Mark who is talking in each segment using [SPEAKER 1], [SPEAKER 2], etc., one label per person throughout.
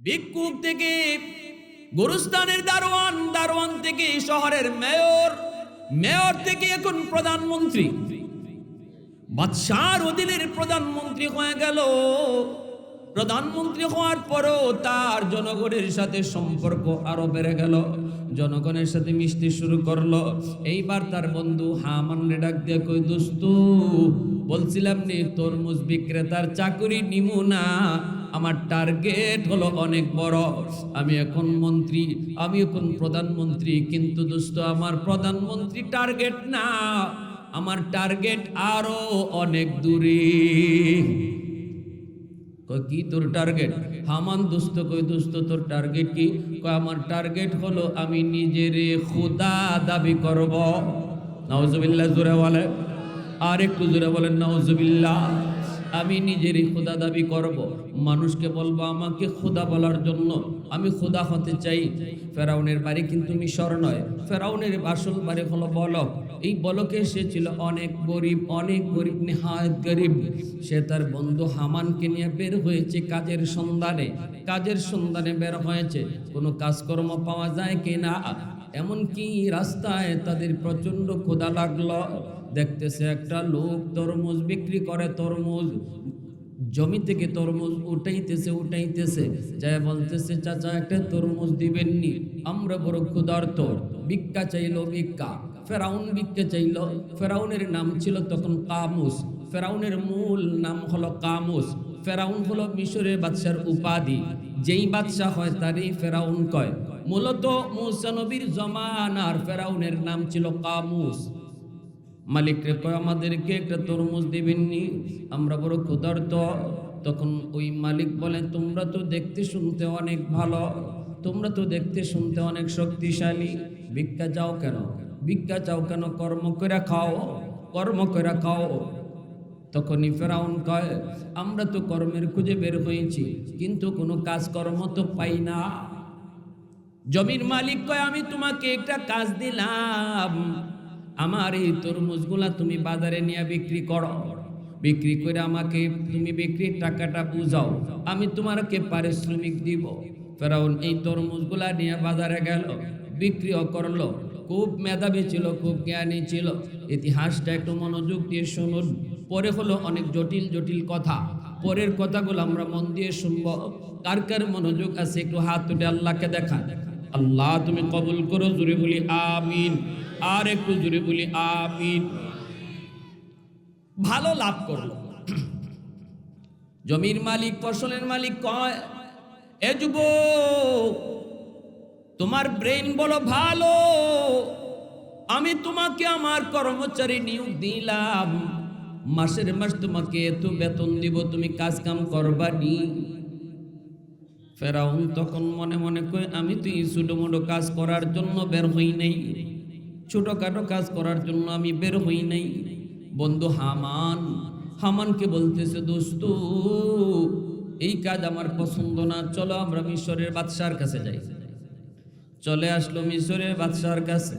[SPEAKER 1] ভিক্ষুক থেকে, গুরুস্থানের দারোয়ান দারোয়ান থেকে শহরের মেয়র মেয়র থেকে এখন প্রধানমন্ত্রী। বাদশার অধীনের প্রধানমন্ত্রী হয়ে গেল। প্রধানমন্ত্রী হওয়ার পরও তার জনগণের সাথে সম্পর্ক আরও বেড়ে গেল। জনগণের সাথে মিশতে শুরু করল। এইবার তার বন্ধু হামান ডাক দিয়ে কই দোস্ত, বলছিলাম নি, তরমুজ বিক্রেতার চাকুরি নিমু না। আমার টার্গেট হলো অনেক বড়। আমি এখন মন্ত্রী আমি এখন প্রধানমন্ত্রী, কিন্তু দোস্ত, আমার প্রধানমন্ত্রী টার্গেট না। আমার টার্গেট আরও অনেক দূরে। কি তোর টার্গেট হামান দোস্ত কই দোস্ত, তোর টার্গেট কি? কয়, আমার টার্গেট হলো আমি নিজেরে খোদা দাবি করব। নাউজুবিল্লাহ, জোরে বলে আর একটু জোরে বলেন, নাউজুবিল্লাহ। আমি নিজেরই খোদা দাবি করব। মানুষকে বলব আমাকে খোদা বলার জন্য। আমি খোদা হতে চাই। ফেরাউনের বাড়ি কিন্তু মিশর নয়। ফেরাউনের আসল বাড়ি হলো বলক। এই বলকে সে ছিল অনেক গরিব অনেক গরিব নেহায়ত গরিব। সে তার বন্ধু হামানকে নিয়ে বের হয়েছে কাজের সন্ধানে। কাজের সন্ধানে বের হয়েছে। কোনো কাজকর্ম পাওয়া যায় কিনা? এমনকি রাস্তায় তাদের প্রচণ্ড ক্ষুধা লাগল। দেখতেছে একটা লোক তরমুজ বিক্রি করে, তরমুজ জমি থেকে তরমুজ উঠাইতেছে উঠাইতেছে। যাই বলতেছে, চাচা, একটা তরমুজ দিবেননি। আমরা বড় ক্ষুধার্ত। ভিক্ষা চাইলো ভিক্ষা। ফেরাউন ভিক্ষা চাইল। ফেরাউনের নাম ছিল তখন কামুস। ফেরাউনের মূল নাম হলো কামুস। ফেরাউন হলো মিশরের বাদশার উপাধি। যেই বাদশাহ হয় তারই ফেরাউন কয়। মূলত মুসা নবীর জমানার ফেরাউনের নাম ছিল কামুস। মালিকরে কয়, আমাদেরকে একটা তরমুজ দিবেননি? আমরা বড় ক্ষুধার্ত। তখন ওই মালিক বলে, তোমরা তো দেখতে শুনতে অনেক ভালো। তোমরা তো দেখতে শুনতে অনেক শক্তিশালী। ভিক্ষা চাও কেন? ভিক্ষা চাও কেন? কর্ম করে খাও। কর্ম করে খাও। তখনই ফেরাউন কয়, আমরা তো কর্মের খুঁজে বের হয়েছি, কিন্তু কোনো কাজকর্ম তো পাই না। জমির মালিক কয়, আমি তোমাকে একটা কাজ দিলাম। আমার এই তরমুজগুলা তুমি বাজারে নিয়ে বিক্রি করো। বিক্রি করে আমাকে তুমি বিক্রির টাকাটা বুঝাও। আমি তোমাকে পারিশ্রমিক দিব। ফেরাউন এই তরমুজগুলা নিয়ে বাজারে গেল, বিক্রিও করল। খুব মেধাবী ছিল, খুব জ্ঞানী ছিল। ইতিহাসটা একটু মনোযোগ দিয়ে শুনুন। পরে হলো অনেক জটিল জটিল কথা। পরের কথাগুলো আমরা মন দিয়ে শুনব। কার কার মনোযোগ আছে, একটু হাত তুলে আল্লাহকে দেখা আল্লাহ তুমি কবুল করো জুড়ে বলি আমিন। আর একটু জুড়ে বলি আমিন। ভালো লাভ করল জমির মালিক, ফসলের মালিক কয়, এ যুবক, তোমার ব্রেন বলো ভালো। আমি তোমাকে আমার কর্মচারী নিয়োগ দিলাম। মাসের মাস তোমাকে এত বেতন দিব, তুমি কাজ কাম করবা নি ফেরাউন তখন মনে মনে কয়, আমি তো এই ছোটো মোটো কাজ করার জন্য বের হই নাই। ছোটোখাটো কাজ করার জন্য আমি বের হই নাই। বন্ধু হামান, হামানকে বলতেছে, দোস্ত, এই কাজ আমার পছন্দ না। চলো আমরা মিশরের বাদশার কাছে যাই। চলে আসলো মিশরের বাদশার কাছে।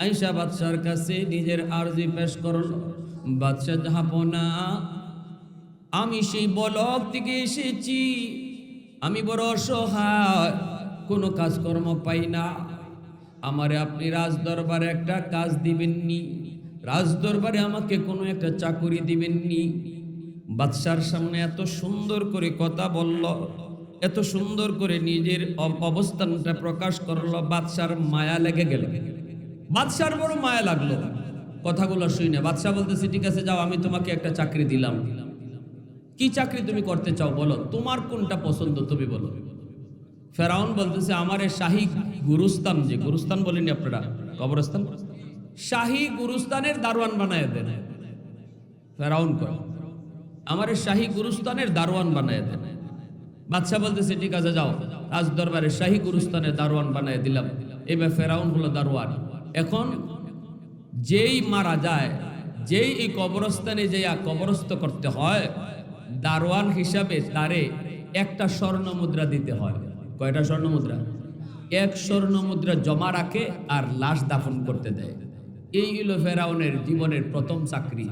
[SPEAKER 1] আইসা বাদশার কাছে নিজের আর্জি পেশ করল। বাদশাহ, জাহাপনা, আমি সেই বলক থেকে এসেছি। আমি বড় অসহায়, কোনো কাজকর্ম পাই না। আমারে আপনি রাজ দরবারে একটা কাজ দিবেননি। রাজ দরবারে আমাকে কোনো একটা চাকুরি দিবেননি। বাদশার সামনে এত সুন্দর করে কথা বলল, এত সুন্দর করে নিজের অব- অবস্থানটা প্রকাশ করল, বাদশার মায়া লেগে গেল। বাদশার বড় মায়া লাগল। কথাগুলো শুই না। বাদশাহ বলতেছে, ঠিক আছে, যাও, আমি তোমাকে একটা চাকরি দিলাম দিলাম। কি চাকরি তুমি করতে চাও বলো? তোমার কোনটা পছন্দ তুমি বলো। ফেরাউন বলতেছে, আমার শাহী গুরুস্তান যে গুরুস্তান বলেনি আপনারা? কবরস্থান? শাহী গুরুস্তানের দারোয়ান বানায় দেন। ফেরাউন কয়, আমার শাহী গুরুস্তানের দারোয়ান বানায় দেন। বাদশাহ বলতেছে, ঠিক আছে, যাও। রাজ দরবারে শাহী গুরুস্তানের দারোয়ান বানায় দিলাম। এবার ফেরাউন হলো দারোয়ান। এখন যেই মারা যায়, যেই এই কবরস্থানে যে কবরস্থ করতে হয় দারোয়ান হিসাবে তারে একটা স্বর্ণ মুদ্রা দিতে হয়। কয়টা স্বর্ণ মুদ্রা? এক স্বর্ণ মুদ্রা জমা রাখে আর লাশ দাফন করতে দেয়। এই হলো ফেরাউনের জীবনের প্রথম চাকরি।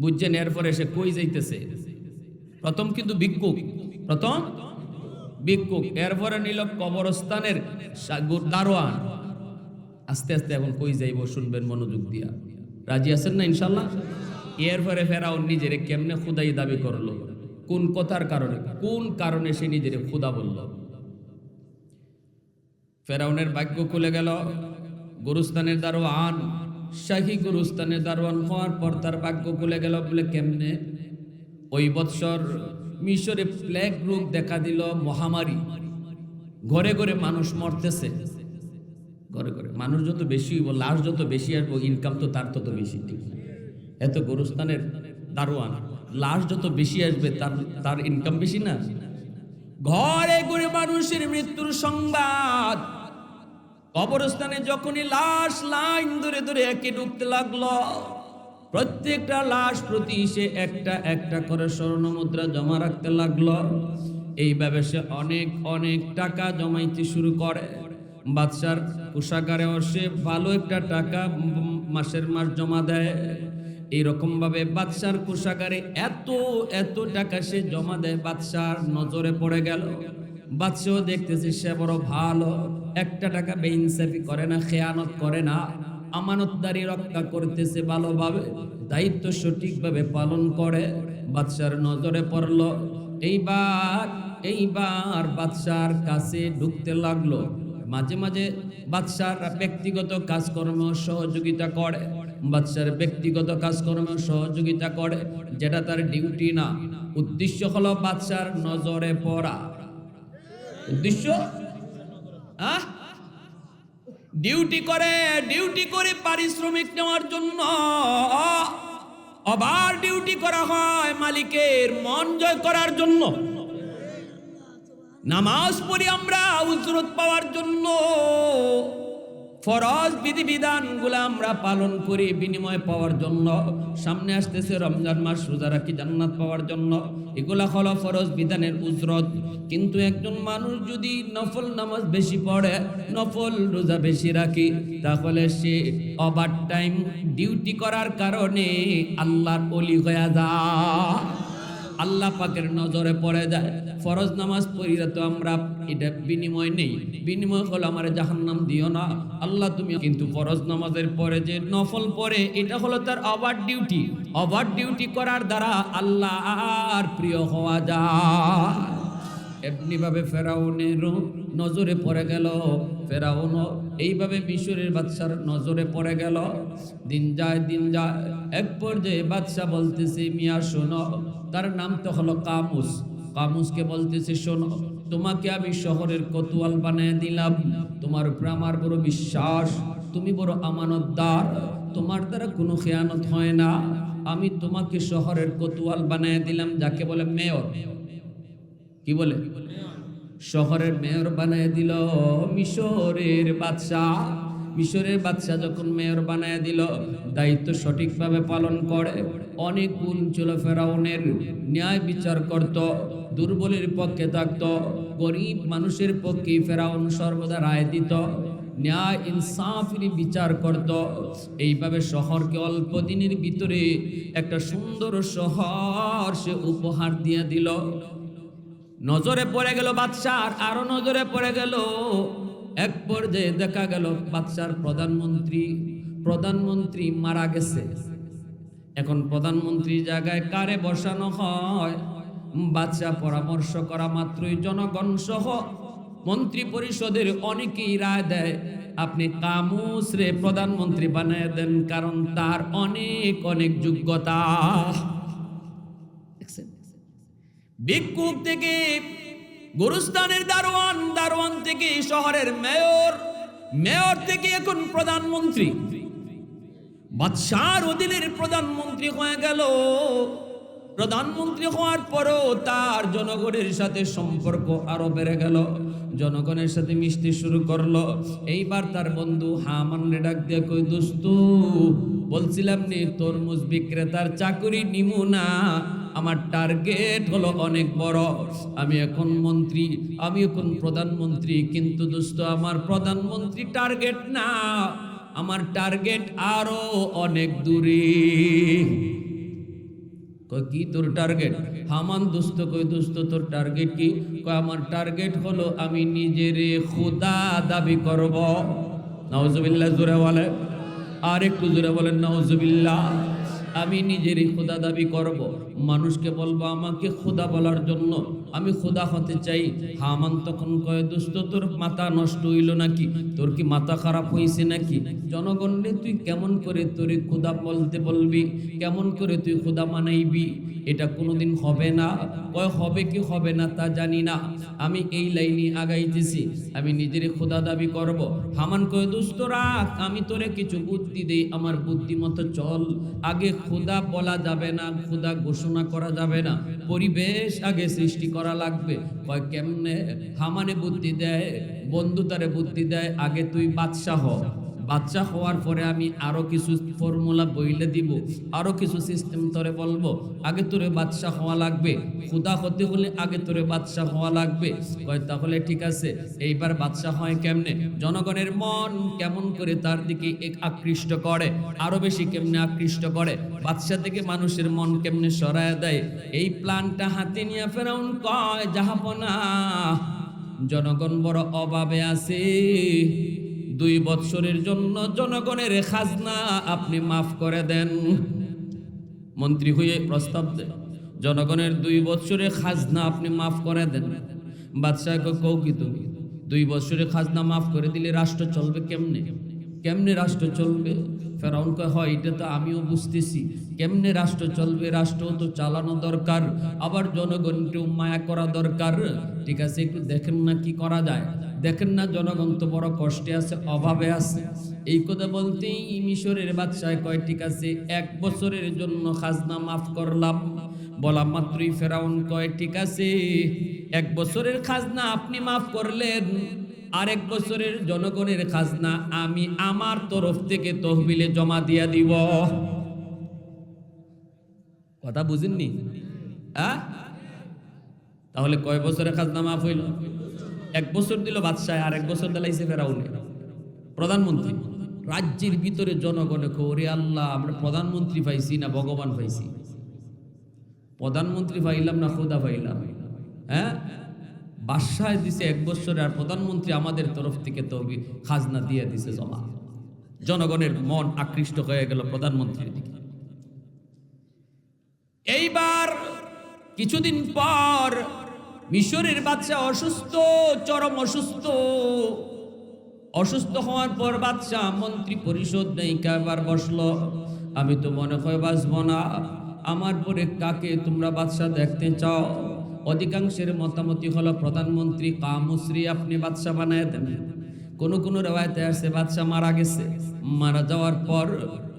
[SPEAKER 1] বুঝছেন? এরপরে সে কই যাইতেছে? প্রথম কিন্তু ভিক্ষুক। প্রথম ভিক্ষুক। এরপরে নিল কবরস্থানের দারোয়ান। আস্তে আস্তে এখন কই যাইব শুনবেন মনোযোগ দিয়া। রাজি আছেন না ইনশাল্লাহ? এরপরে ফেরাও নিজেরে কেমনে খুদাই দাবি করল? কোন কথার কারণে? কোন কারণে সে নিজেরে খুদা বলল? ফেরাউনের বাক্য খুলে গেল। গুরুস্থানের দারোয়ান, শাহী গুরুস্থানের দারোয়ান হওয়ার পর তার বাক্য খুলে গেল বলে কেমনে? ওই বৎসর মিশরে প্লেগ রোগ দেখা দিল মহামারী। ঘরে ঘরে মানুষ মরতেছে। ঘরে ঘরে মানুষ যত বেশি লাশ যত বেশি আসব ইনকাম তো তার তত বেশি, ঠিক এত গোরস্থানের দারোয়ান, লাশ যত বেশি আসবে তার তার ইনকাম বেশি না? ঘরে ঘরে মানুষের মৃত্যুর সংবাদ। কবরস্থানে যখনই লাশ লাইন ধরে ধরে একে ঢুকতে লাগল, প্রত্যেকটা লাশ প্রতি সে একটা একটা করে স্বর্ণ মুদ্রা জমা রাখতে লাগল। এইভাবে সে অনেক অনেক টাকা জমাইতে শুরু করে। বাদশার কোষাগারেও সে ভালো একটা টাকা মাসের মাস জমা দেয়। এইরকম ভাবে বাদশার কোষাগারে এত এত টাকা সে জমা দেয়, বাদশার নজরে পড়ে গেল। বাদশাহ দেখতেছে সে বড় ভালো, একটা টাকা বেইনসাফি করে না, খেয়ানত করে না, আমানতদারি রক্ষা করতেছে ভালোভাবে, দায়িত্ব সঠিকভাবে পালন করে। বাদশার নজরে পড়ল, এইবার এইবার বাদশার কাছে ঢুকতে লাগল। মাঝে মাঝে বাদশার ব্যক্তিগত কাজকর্ম সহযোগিতা করে। বাদশার ব্যক্তিগত কাজকর্ম সহযোগিতা করে, যেটা তার ডিউটি না। উদ্দেশ্য হলো বাদশার নজরে পড়া। উদ্দেশ্য? ডিউটি করে ডিউটি করে পারিশ্রমিক নেওয়ার জন্য। আবার ডিউটি করা হয় মালিকের মন জয় করার জন্য। নামাজ পড়ি আমরা, উজরত পাওয়ার জন্য। ফরজ বিধিবিধানগুলো আমরা পালন করি বিনিময় পাওয়ার জন্য। সামনে আসতেছে রমজান মাস, রোজা রাখি, জান্নাত পাওয়ার জন্য। এগুলা হলো ফরজ বিধানের উজরত। কিন্তু একজন মানুষ যদি নফল নামাজ বেশি পড়ে, নফল রোজা বেশি রাখি, তাহলে সে ওভার টাইম ডিউটি করার কারণে আল্লাহর অলি হয়ে যায়। আল্লাহ পাকের নজরে পড়ে যায়। ফরজ নামাজ পড়িলে তো আমরা এটা বিনিময় নেই। বিনিময় হলো আমার জাহান্নাম দিও না। আল্লাহ তুমি কিন্তু ফরজ নামাজের পরে যে নফল পড়ে, এটা হলো তার ওভার ডিউটি ওভার ডিউটি করার দ্বারা আল্লাহ আর প্রিয় হওয়া যায়। এমনিভাবে ফেরাউনেরও নজরে পড়ে গেল। ফেরাউনও এইভাবে মিশরের বাদশার নজরে পড়ে গেল। দিন যায় দিন যায়। এক পর্যায়ে বাদশাহ বলতেছে, মিয়া, শোনো তার নাম তো হলো কামুস। কামুসকে বলতেছে শোনো তোমাকে আমি শহরের কতুয়াল বানিয়ে দিলাম। তোমার উপরে আমার বড় বিশ্বাস। তুমি বড় আমানতদার। তোমার দ্বারা কোনো খেয়ানত হয় না। আমি তোমাকে শহরের কতুয়াল বানিয়ে দিলাম। যাকে বলে মেয়র। কি বলে? শহরের মেয়র বানায় দিল মিশরের বাদশাহ। মিশরের বাদশাহ যখন মেয়র বানায় দিল, দায়িত্ব সঠিকভাবে পালন করে। অনেক গুণ ছিল ফেরাউনের, ন্যায় বিচার করত, দুর্বলের পক্ষে থাকত, গরিব মানুষের পক্ষে ফেরাউন সর্বদা রায় দিত, ন্যায় ইনসাফের বিচার করত। এইভাবে শহরকে অল্প দিনের ভিতরে একটা সুন্দর শহর সে উপহার দিয়ে দিল। নজরে পড়ে গেল বাদশার, আরও নজরে পড়ে গেল। এক পর্যায়ে দেখা গেল বাদশার প্রধানমন্ত্রী প্রধানমন্ত্রী মারা গেছে। এখন প্রধানমন্ত্রী জায়গায় কারে বসানো হয়? বাদশাহ পরামর্শ করা মাত্রই জনগণ সহ মন্ত্রী পরিষদের অনেকেই রায় দেয় আপনি কামুস রে প্রধানমন্ত্রী বানিয়ে দেন কারণ তার অনেক অনেক যোগ্যতা? ভিক্ষুক থেকে গুরুস্থানের দারোয়ান দারোয়ান থেকে শহরের মেয়র মেয়র থেকে এখন প্রধানমন্ত্রী। বাদশার অধীনের প্রধানমন্ত্রী হয়ে গেল। প্রধানমন্ত্রী হওয়ার পরও তার জনগণের সাথে সম্পর্ক আরও বেড়ে গেল। জনগণের সাথে মিশতে শুরু করল। এইবার তার বন্ধু হামান রে ডাক দিয়ে কই দোস্ত, বলছিলাম নি, তরমুজ বিক্রেতার চাকরি নিমু না। আমার টার্গেট হলো অনেক বড়। আমি এখন মন্ত্রী, আমি এখন প্রধানমন্ত্রী। কিন্তু দোস্ত, আমার প্রধানমন্ত্রী টার্গেট না। আমার টার্গেট আরও অনেক দূরে। কি তোর টার্গেট হামান দোস্ত কই দোস্ত, তোর টার্গেট কি? আমার টার্গেট হলো আমি নিজেরে খোদা দাবি করব। নাউজুবিল্লাহ, জোরে বলে আর একটু জোরে বলেন, নাউজুবিল্লাহ। আমি নিজেরই খোদা দাবি করব। মানুষকে বলব আমাকে খোদা বলার জন্য। আমি খোদা হতে চাই। হামান তখন কয় দোস্ত তোর মাথা নষ্ট হইল নাকি? তোর কি মাথা খারাপ হয়েছে নাকি? জনগণরে তুই কেমন করে তোরে খোদা বলতে বলবি? কেমন করে তুই খোদা মানাইবি? এটা কোনোদিন হবে না। কয়, হবে কি হবে না তা জানি না। আমি এই লাইনে আগাইতেছি। আমি নিজের খোদা দাবি করব। হামান কয় দোস্ত রাখ। আমি তোরে কিছু বুদ্ধি দেই। আমার বুদ্ধি মতো চল। আগে খোদা বলা যাবে না খুদা ঘোষণা করা যাবে না। পরিবেশ আগে সৃষ্টি করা লাগবে। কয়, কেমনে? হামানে বুদ্ধি দেয় বন্ধুতারে বুদ্ধি দেয়, আগে তুই বাদশাহ বাচ্চা হওয়ার পরে আমি আরও কিছু ফর্মুলা বইলে দিব, আরও কিছু সিস্টেম তোরে বলব। আগে তোরে বাচ্চা হওয়া লাগবে। খুদা হতে হলে আগে তোরে বাচ্চা হওয়া লাগবে। তাহলে ঠিক আছে। এইবার বাচ্চা হয় কেমনে? জনগণের মন কেমন করে তার দিকে আকৃষ্ট করে, আরও বেশি কেমনে আকৃষ্ট করে? বাচ্চা থেকে মানুষের মন কেমনে সরায় দেয়? এই প্ল্যানটা হাতে নিয়ে ফেরাউন কয় যাহাপনা জনগণ বড় অভাবে আছে। দুই বৎসরের জন্য জনগণের খাজনা আপনি মাফ করে দেন। মন্ত্রী হয়ে প্রস্তাব দেন জনগণের দুই বৎসরের খাজনা আপনি মাফ করে দেন। বাদশাহ কৌ কি তুমি? দুই বৎসরের খাজনা মাফ করে দিলে রাষ্ট্র চলবে কেমনে? কেমনে রাষ্ট্র চলবে? ফেরাউন হয়, এটা তো আমিও বুঝতেছি। কেমনে রাষ্ট্র চলবে? রাষ্ট্র তো চালানো দরকার। আবার জনগণকেও মায়া করা দরকার। ঠিক আছে, একটু দেখেন না কি করা যায়। দেখেন না জনগণ তো বড় কষ্টে আছে, অভাবে আছে। এই কথা বলতেই মিশরের বাদশায় কয়, ঠিক আছে, এক বছরের জন্য খাজনা মাফ করলাম। বলা মাত্রই ফেরাউন কয়, ঠিক আছে, এক বছরের খাজনা আপনি মাফ করলেন, আরেক বছরের জনগণের খাজনা আমি আমার তরফ থেকে তহবিলে জমা দিয়া দিব। কথা বুঝেননি? হ্যাঁ তাহলে কয় বছরের খাজনা মাফ হইল? এক বছর দিল বাদশাহ আর এক বছর দিলাইছে ফেরাউনে। প্রধানমন্ত্রী, রাজ্যের ভিতরে জনগণে ওরে আল্লাহ, আমরা প্রধানমন্ত্রী পাইছি না ভগবান পাইছি? প্রধানমন্ত্রী পাইলাম না, খোদা পাইলাম। হ্যাঁ? বাদশাহ দিছে এক বছর, আর প্রধানমন্ত্রী আমাদের তরফ থেকে তো খাজনা দিয়ে দিছে জমা। জনগণের মন আকৃষ্ট হয়ে গেল প্রধানমন্ত্রীর দিকে। এইবার কিছুদিন পর মিশরের বাচ্চা অসুস্থ, চরম অসুস্থ। অসুস্থ হওয়ার পর বাচ্চা মন্ত্রী পরিষদ নেই কাবার বসল। আমি তো মনে হয় বাঁচব না। আমার পরে কাকে তোমরা বাদশাহ দেখতে চাও? অধিকাংশের মতামতি হলো, প্রধানমন্ত্রী কামুশ্রী আপনি বাদশাহ বানায় দেন। কোন কোন রেওয়ায়তে আসছে বাদশাহ মারা গেছে। মারা যাওয়ার পর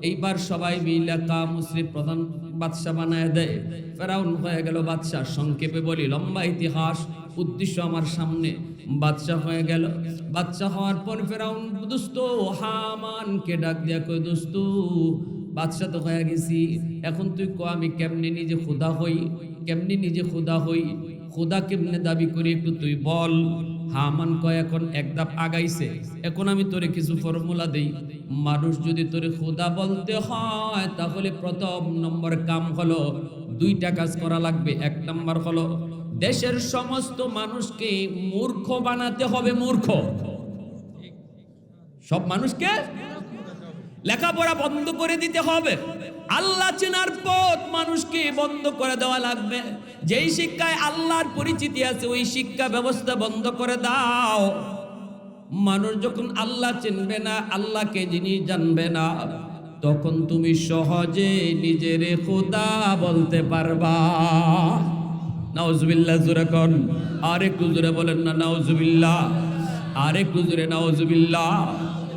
[SPEAKER 1] এইবার সবাই মিলে কামুশ্রী প্রধান বাদশাহ বানায় দেয়। ফেরাউন হয়ে গেল বাদশাহ। সংক্ষেপে বলি, লম্বা ইতিহাস, উদ্দেশ্য আমার সামনে। বাদশাহ হয়ে গেল। বাদশাহ হওয়ার পর ফেরাউন, দোস্ত, হামানকে ডাক দিয়া কই দোস্ত, বাদশাহ তো হয়ে গেছি। এখন তুই ক, আমি কেমনে নিজে খোদা হই? কেমনে নিজে খোদা হই? খোদা কেমনে দাবি করি একটু তুই বল। হামান কয়, এখন এক ধাপ আগাইছে। এখন আমি তোরে কিছু ফর্মুলা দেই। মানুষ যদি তোরে খোদা বলতে হয়, তাহলে প্রথম নম্বর কাম হলো দুইটা কাজ করা লাগবে। এক নম্বর হলো, দেশের সমস্ত মানুষকে মূর্খ বানাতে হবে মূর্খ। সব মানুষকে লেখাপড়া বন্ধ করে দিতে হবে। আল্লাহ চেনার পথ মানুষকে বন্ধ করে দেওয়া লাগবে। যেই শিক্ষায় আল্লাহর পরিচিতি আছে, ওই শিক্ষা ব্যবস্থা বন্ধ করে দাও। মানুষ যখন আল্লাহ চিনবে না, আল্লাহকে যিনি জানবে না, তখন তুমি সহজে নিজের খোদা বলতে পারবা। নাউজুবিল্লাহ, জোরে কন। আর একটু জোরে বলেন না, নাউজুবিল্লাহ। আর একটু জোরে, নাউজুবিল্লাহ।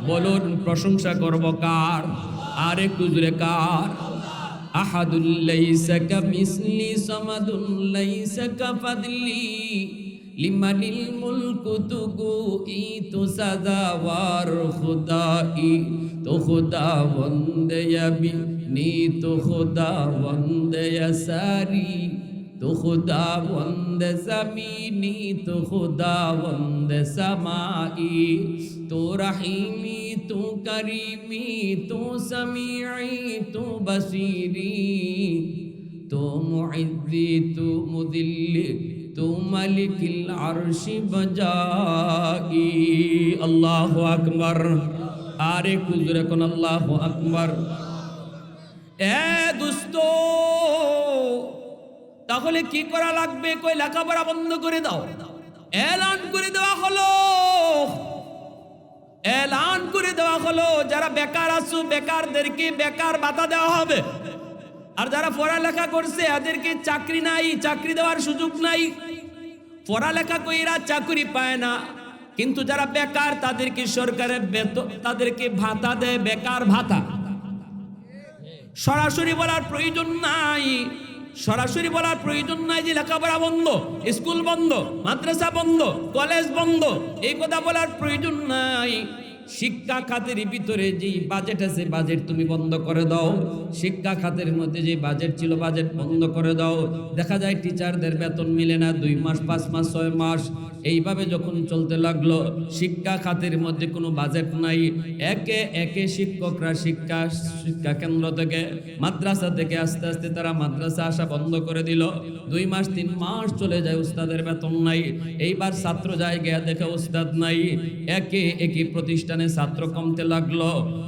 [SPEAKER 1] বলুন, প্রশংসা করব কার? আর একটু জোরে কার? আহাদুল লাইসা কামিসলি সামাদুল লাইসা কাফাদলি, লিমানিল মুলকু তুগু ই তো সাদাওয়ার খুদাই, তো খুদা বন্দে বি নি তো বন্দে সারি তো খুদা বন্দে জমিনি তো খুদা বন্দে সমাই, তো রহিমি তো করিমি তো সমিঈ তো বসিরি। তু মুইজ্জি তু মুদিল্লি তু মালিকিল আরশি বজাই আল্লাহু আকবার। আরে কুজরে কোন আল্লাহু আকবার। এ দুস্ত, তাহলে কি করা লাগবে? কই লেখাপড়া বন্ধ করে দাও। এলান করে দেওয়া হলো। এলান করে দেওয়া হলো, যারা বেকার আছো, বেকারদেরকে বেকার ভাতা দেওয়া হবে। আর যারা পড়ালেখা করছে, এদেরকে চাকরি নাই, চাকরি দেওয়ার সুযোগ নাই। পড়ালেখা কইরা চাকরি পায় না, কিন্তু যারা বেকার, তাদেরকে সরকারের বেতন তাদেরকে ভাতা দেয়, বেকার ভাতা। সরাসরি বলার প্রয়োজন নাই। সরাসরি বলার প্রয়োজন নাই যে লেখাপড়া বন্ধ, স্কুল বন্ধ, মাদ্রাসা বন্ধ, কলেজ বন্ধ, এই কথা বলার প্রয়োজন নাই। শিক্ষা খাতের ভিতরে যে বাজেট আছে বাজেট তুমি বন্ধ করে দাও। শিক্ষা খাতের মধ্যে যে বাজেট ছিল বাজেট বন্ধ করে দাও। দেখা যায় টিচারদের বেতন মিলে না, দুই মাস, পাঁচ মাস, ছয় মাস। এইভাবে যখন চলতে লাগল, শিক্ষা খাতের মধ্যে কোনো বাজেট নাই। একে একে শিক্ষকরা শিক্ষা শিক্ষা কেন্দ্র থেকে, মাদ্রাসা থেকে আস্তে আস্তে তারা মাদ্রাসা আসা বন্ধ করে দিল। দুই মাস, তিন মাস চলে যায়, উস্তাদের বেতন নাই। এইবার ছাত্র যায় গিয়া দেখে উস্তাদ নাই। একে একে প্রতিষ্ঠানে ছাত্র কমতে লাগল।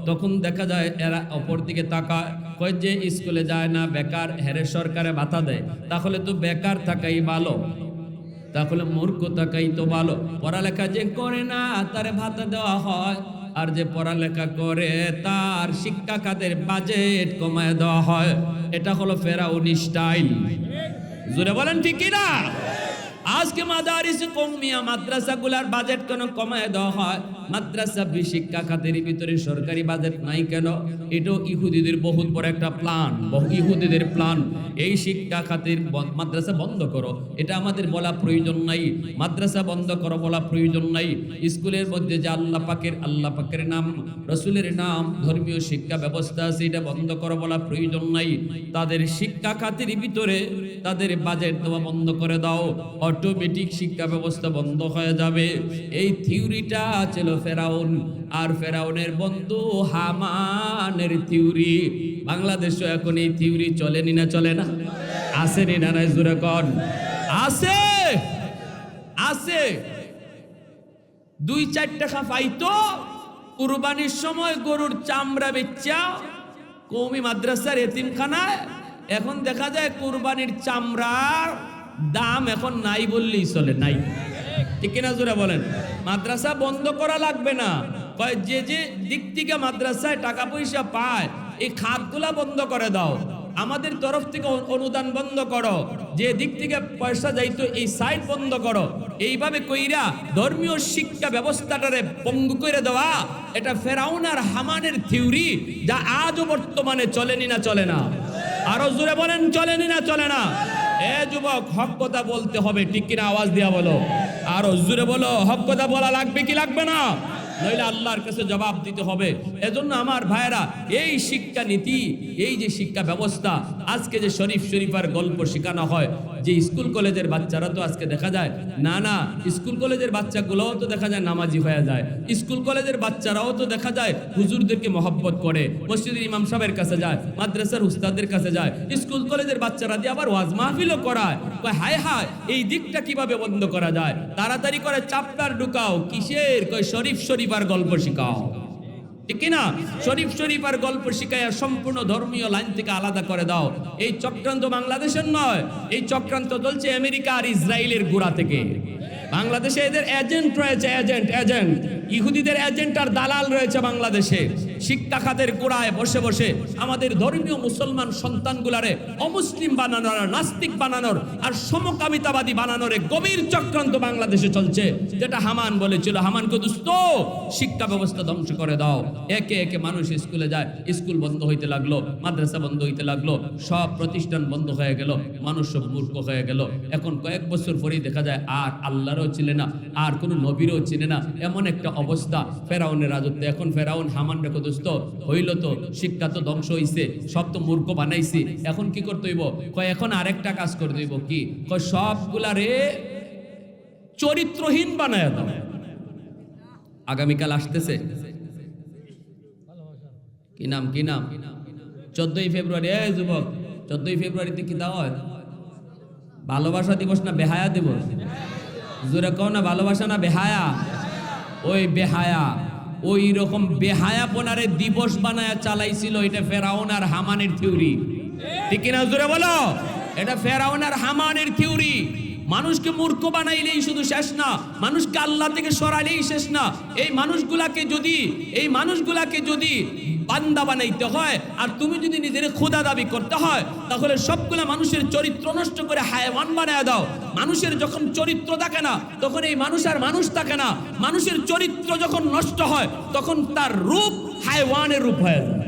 [SPEAKER 1] তখন দেখা যায় এরা অপর দিকে তাকায়। কয় যে, স্কুলে যায় না, বেকার, হেরে সরকারে ভাতা দেয়। তাহলে তো বেকার থাকাই ভালো। তাহলে মূর্খ থাকাই তো ভালো। পড়ালেখা যে করে না, তার ভাতা দেওয়া হয়। আর যে পড়ালেখা করে, তার শিক্ষা খাতের বাজেট কমায় দেওয়া হয়। এটা হলো ফেরাউনি স্টাইল জোরে বলেন ঠিক কি না আজকে মাদারিস কৌমিয়া মাদ্রাসাগুলার বাজেট কেন কমায় দেওয়া হয়? মাদ্রাসা শিক্ষা খাতের ভিতরে সরকারি বাজেট নাই কেন? এটাও ইহুদিদের বহুত বড় একটা প্ল্যান ইহুদিদের প্ল্যান এই শিক্ষা খাতের মাদ্রাসা বন্ধ করো। এটা আমাদের বলা প্রয়োজন নাই। মাদ্রাসা বন্ধ করো বলা প্রয়োজন নাই। স্কুলের মধ্যে যে আল্লাহ পাকের আল্লাহ পাকের নাম, রসুলের নাম, ধর্মীয় শিক্ষা ব্যবস্থা আছে, এটা বন্ধ করো বলা প্রয়োজন নাই। তাদের শিক্ষা খাতের ভিতরে তাদের বাজেট দেওয়া বন্ধ করে দাও। অটোমেটিক শিক্ষা ব্যবস্থা বন্ধ হয়ে যাবে। এই থিওরিটা ছিল ফেরাউন, আর ফেরাউনের বন্ধু হামানের থিওরি। বাংলাদেশও এখন এই থিওরি চলেনি না চলে না? আসেনি না নাই জোরে কন। আছে আছে দুই, চার টাকা পাইতো, কুরবানির সময় গরুর চামড়া বেচা, কৌমি মাদ্রাসার এতিমখানায়। এখন দেখা যায় কুরবানির চামড়ার দাম এখন নাই বললেই চলে, নাই। ঠিক কিনা জোরে বলেন? মাদ্রাসা বন্ধ করা লাগবে না। কয়, যে যে দিক থেকে মাদ্রাসায় টাকা পয়সা পায়, এই খাতগুলা বন্ধ করে দাও। আমাদের তরফ থেকে অনুদান বন্ধ করো। যে দিক থেকে পয়সা যাইতো, এই সাইট বন্ধ করো। এইভাবে কইরা ধর্মীয় শিক্ষা ব্যবস্থাটারে পঙ্গু করে দেওয়া, এটা ফেরাউন আর হামানের থিওরি যা আজও বর্তমানে চলেনি না, চলে না। আরও জোরে বলেন, চলেনি না, চলে না। এ যুবক, হক কথা বলতে হবে। ঠিক কিনা আওয়াজ দিয়া বলো। আরও জোরে বলো, হক কথা বলা লাগবে কি লাগবে না? নইলে আল্লাহর কাছে জবাব দিতে হবে। এজন্য আমার ভাইরা এই শিক্ষা নীতি, এই যে শিক্ষা ব্যবস্থা, আজকে যে শরীফ শরীফার গল্প শেখানো হয়, যে স্কুল কলেজের বাচ্চারা তো আজকে দেখা যায়, না না, স্কুল কলেজের বাচ্চাগুলোও তো দেখা যায় নামাজি হয়ে যায়। স্কুল কলেজের বাচ্চারাও তো দেখা যায় হুজুরদেরকে মহব্বত করে, মসজিদের ইমাম সাহেবের কাছে যায়, মাদ্রাসার উস্তাদের কাছে যায়, স্কুল কলেজের বাচ্চারা দিয়ে আবার ওয়াজ মাহফিলও করায়। হায় হায়, এই দিকটা কীভাবে বন্ধ করা যায়? তাড়াতাড়ি করে চাপটার ঢুকাও, কিসের? কয়, শরীফ শরীফ শরীফার গল্প শিখাও। ঠিক কিনা? শরীফ শরীফার গল্প শিখাইয়া সম্পূর্ণ ধর্মীয় লাইন থেকে আলাদা করে দাও। এই চক্রান্ত বাংলাদেশের নয়, এই চক্রান্ত চলছে আমেরিকা আর ইসরায়েলের গোড়া থেকে। বাংলাদেশে এদের এজেন্ট রয়েছে এজেন্ট এজেন্ট ইহুদিদের এজেন্ট আর দালাল রয়েছে বাংলাদেশে। শিক্ষা খাতের গোড়ায় বসে বসে আমাদের ধর্মীয় মুসলমান সন্তানগুলারে অমুসলিম বানানোর, নাস্তিক বানানোর আর সমকামিতাবাদী বানানোর গভীর চক্রান্ত বাংলাদেশে চলছে, যেটা হামান বলেছিল। হামানকে দুস্ত শিক্ষা ব্যবস্থা ধ্বংস করে দাও। একে একে মানুষ স্কুলে যায়, স্কুল বন্ধ হইতে লাগল, মাদ্রাসা বন্ধ হইতে লাগল, সব প্রতিষ্ঠান বন্ধ হয়ে গেল, মানুষ সব মূর্খ হয়ে গেল। এখন কয়েক বছর পরেই দেখা যায় আর আল্লাহরও ছিল না, আর কোনো নবীরও চিনে না। এমন একটা অবস্থা, ফেরাউনের রাজত্ব। এখন ফেরাউন হামান রেখো দোস্ত হইল তো, শিক্ষা তো ধ্বংস হইছে, সব তো মূর্খ বানাইছি। এখন কি করতে হইব? কয়, এখন আরেকটা কাজ করে দিব কি? কয়, সবগুলারে চরিত্রহীন বানায় দাও। আগামীকাল আসতেছে। কি নাম কি নাম? চোদ্দই ফেব্রুয়ারি এ যুবক, চোদ্দই ফেব্রুয়ারিতে কি হয়? ভালোবাসা দিবস না বেহায়া দিবস? জোরে কও না, ভালোবাসা না বেহায়া? ওই বেহায়া। ওই রকম বেহায়াপনারে দিবস বানায়া চালাইছিল, এটা ফেরাউন আর হামানের থিওরি। ঠিক কিনা জোরে বলো? এটা ফেরাউন আর হামানের থিওরি। মানুষকে মূর্খ বানাইলেই শুধু শেষ না, মানুষকে আল্লাহ থেকে সরালেই শেষ না। এই মানুষগুলাকে যদি, এই মানুষগুলাকে যদি বান্দা বানাইতে হয়, আর তুমি যদি নিজের খোদা দাবি করতে হয়, তাহলে সবগুলো মানুষের চরিত্র নষ্ট করে হায়ওয়ান বানায় দাও। মানুষের যখন চরিত্র থাকে না, তখন এই মানুষ আর মানুষ থাকে না। মানুষের চরিত্র যখন নষ্ট হয়, তখন তার রূপ হায়ওয়ানের রূপ হয়ে যায়।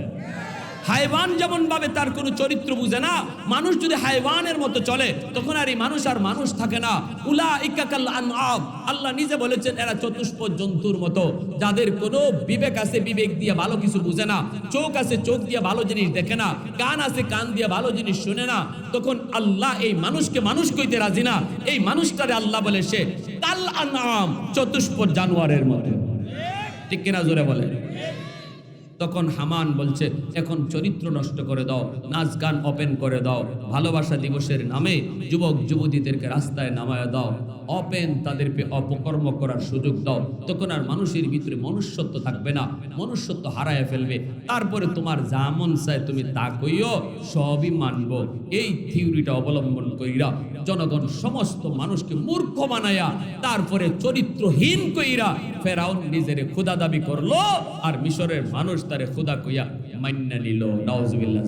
[SPEAKER 1] হাইওয়ান যেমন ভাবে তার কোনো চরিত্র বুঝে না, মানুষ যদি হাইওয়ানের মতো চলে, তখন আর এই মানুষ আর মানুষ থাকে না। উলা ইকাকাল আল্লাহ নিজে বলেছেন, এরা চতুষ্প জন্তুর মতো। যাদের কোনো বিবেক আছে, বিবেক দিয়ে ভালো কিছু বুঝে না। চোখ আছে, চোখ দিয়ে ভালো জিনিস দেখে না। কান আছে, কান দিয়ে ভালো জিনিস শুনে না। তখন আল্লাহ এই মানুষকে মানুষ কইতে রাজি না। এই মানুষটারে আল্লাহ বলে সে কাল আনআম চতুষ্প জানোয়ারের মতো। ঠিক কিনা জোরে বলে তখন হামান বলছে, এখন চরিত্র নষ্ট করে দাও, নাচ গান ওপেন করে দাও, ভালোবাসা দিবসের নামে যুবক যুবতীদেরকে রাস্তায় নামায় দাও ওপেন তাদেরকে অপকর্ম করার সুযোগ দাও। তখন আর মানুষের ভিতরে মনুষ্যত্ব থাকবে না, মনুষ্যত্ব হারায় ফেলবে। তারপরে তোমার যা মন চায় তুমি তা কইও, সবই মানব। এই থিওরিটা অবলম্বন কইরা জনগণ সমস্ত মানুষকে মূর্খ বানায়া, তারপরে চরিত্রহীন কইরা ফেরাউন নিজের খুদা দাবি করল আর মিশরের মানুষ তারে খুদা কইয়া মান্না নিল নওয়াজুবিল্লাহ